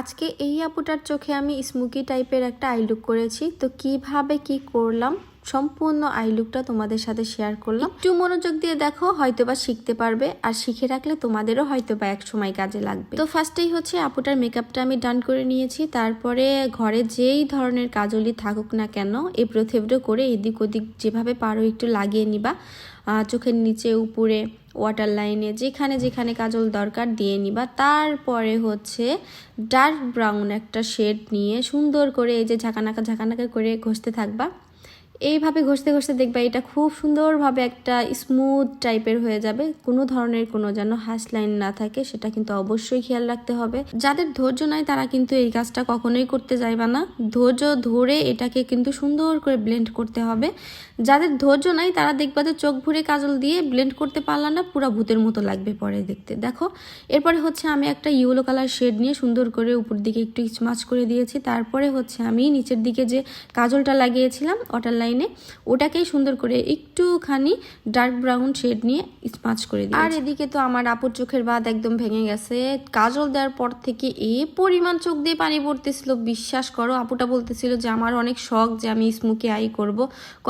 আজকে এই আপুটার চোখে আমি স্মুকি টাইপের একটা আই লুক করেছি। তো কীভাবে কি করলাম? সম্পূর্ণ আই লুকটা তোমাদের সাথে শেয়ার করলাম। একটু মনোযোগ দিয়ে দেখো, হয়তোবা শিখতে পারবে। আর শিখে রাখলে তোমাদেরও হয়তোবা এক সময় কাজে লাগবে। তো ফার্স্টেই হচ্ছে আপুটার মেকআপটা আমি ডান করে নিয়েছি। তারপরে ঘরে যেই ধরনের কাজলই থাকুক না কেন এই প্রথেবড়ো করে এদিক ওদিক যেভাবে পারো একটু লাগিয়ে নিবা। চোখের নিচে, উপরে ওয়াটার লাইনে যেখানে যেখানে কাজল দরকার দিয়ে নিবা। তারপরে হচ্ছে ডার্ক ব্রাউন একটা শেড নিয়ে সুন্দর করে এই যে ঝাঁকানাকা ঝাঁকানাকা করে ঘষতে থাকবা। এইভাবে ঘষতে ঘষতে দেখবে এটা খুব সুন্দরভাবে একটা স্মুথ টাইপের হয়ে যাবে। কোনো ধরনের কোনো যেন হাস লাইন না থাকে, সেটা কিন্তু অবশ্যই খেয়াল রাখতে হবে। যাদের ধৈর্য নাই, তারা কিন্তু এই কাজটা কখনোই করতে যাইবা না। ধৈর্য ধরে এটাকে কিন্তু সুন্দর করে ব্লেন্ড করতে হবে। যাদের ধৈর্য নাই, তারা দেখবা যে চোখ ভরে কাজল দিয়ে ব্লেন্ড করতে পারলা না, পুরো ভূতের মতো লাগবে পরে দেখতে। দেখো, এরপরে হচ্ছে আমি একটা ইয়েলো কালার শেড নিয়ে সুন্দর করে উপর দিকে একটু স্মাচ করে দিয়েছি। তারপরে হচ্ছে আমি নিচের দিকে যে কাজলটা লাগিয়েছিলাম, ওটার লাইনে ওটাকেই সুন্দর করে একটুখানি ডার্ক ব্রাউন শেড নিয়ে স্মাচ করে দিই আর এদিকে তো আমার আপুর চোখের বাদ একদম ভেঙে গেছে। কাজল দেওয়ার পর থেকে এ পরিমাণ চোখ দিয়ে পানি পড়তেছিল। বিশ্বাস করো, আপুটা বলতেছিল যে, আমার অনেক শখ যে আমি স্মুকি আই করব।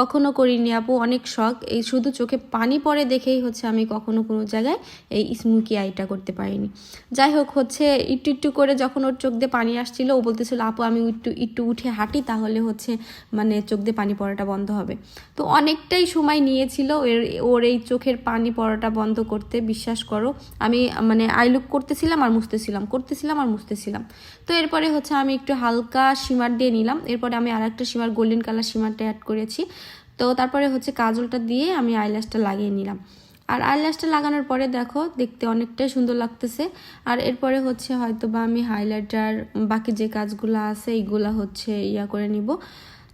কখনো করিনি আপু, অনেক শখ। এই শুধু চোখে পানি পড়ে দেখেই হচ্ছে আমি কখনো কোনো জায়গায় এই স্মুকি আইটা করতে পারিনি। যাই হোক, হচ্ছে একটু একটু করে যখন ওর চোখ দিয়ে পানি আসছিল, ও বলতেছিল, আপু, আমি একটু একটু উঠে হাঁটি, তাহলে হচ্ছে মানে চোখ দিয়ে পানি পড়াটা বন্ধ হবে। তো অনেকটাই সময় নিয়েছিল এর, ওর এই চোখের পানি পড়াটা বন্ধ করতে, বিশ্বাস করো। আমি মানে আইলুক করতেছিলাম আর মুছতেছিলাম, করতেছিলাম আর মুছতেছিলাম। তো এরপরে হচ্ছে আমি একটু হালকা শিমার দিয়ে নিলাম। এরপরে আমি আর একটা শিমার গোল্ডেন কালার শিমারটা অ্যাড করেছি। তো তারপরে হচ্ছে কাজলটা দিয়ে আমি আইল্যাশটা লাগিয়ে নিলাম। আর আইল্যাশটা লাগানোর পরে দেখো, দেখতে অনেকটাই সুন্দর লাগতেছে। আর এরপরে হচ্ছে হয়তো বা আমি হাইলাইটার বাকি যে কাজগুলো আছে, এইগুলা হচ্ছে ইয়া করে নিব।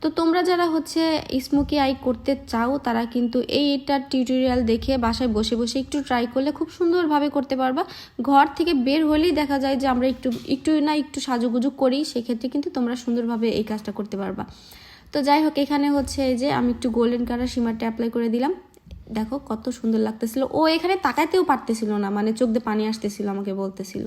তো তোমরা যারা হচ্ছে স্মোকি আই করতে চাও, তারা কিন্তু এইটার টিউটোরিয়াল দেখে বাসায় বসে বসে একটু ট্রাই করলে খুব সুন্দরভাবে করতে পারবা। ঘর থেকে বের হলেই দেখা যায় যে আমরা একটু একটু না একটু সাজুগুজু করি, সেক্ষেত্রে কিন্তু তোমরা সুন্দরভাবে এই কাজটা করতে পারবা। তো যাই হোক, এখানে হচ্ছে যে আমি একটু গোল্ডেন কালার সীমারটা অ্যাপ্লাই করে দিলাম। দেখো কত সুন্দর লাগতেছিল। ও এখানে তাকাইতেও পারতেছিল না মানে চোখ দিয়ে পানি আসতেছিল, আমাকে বলতেছিল।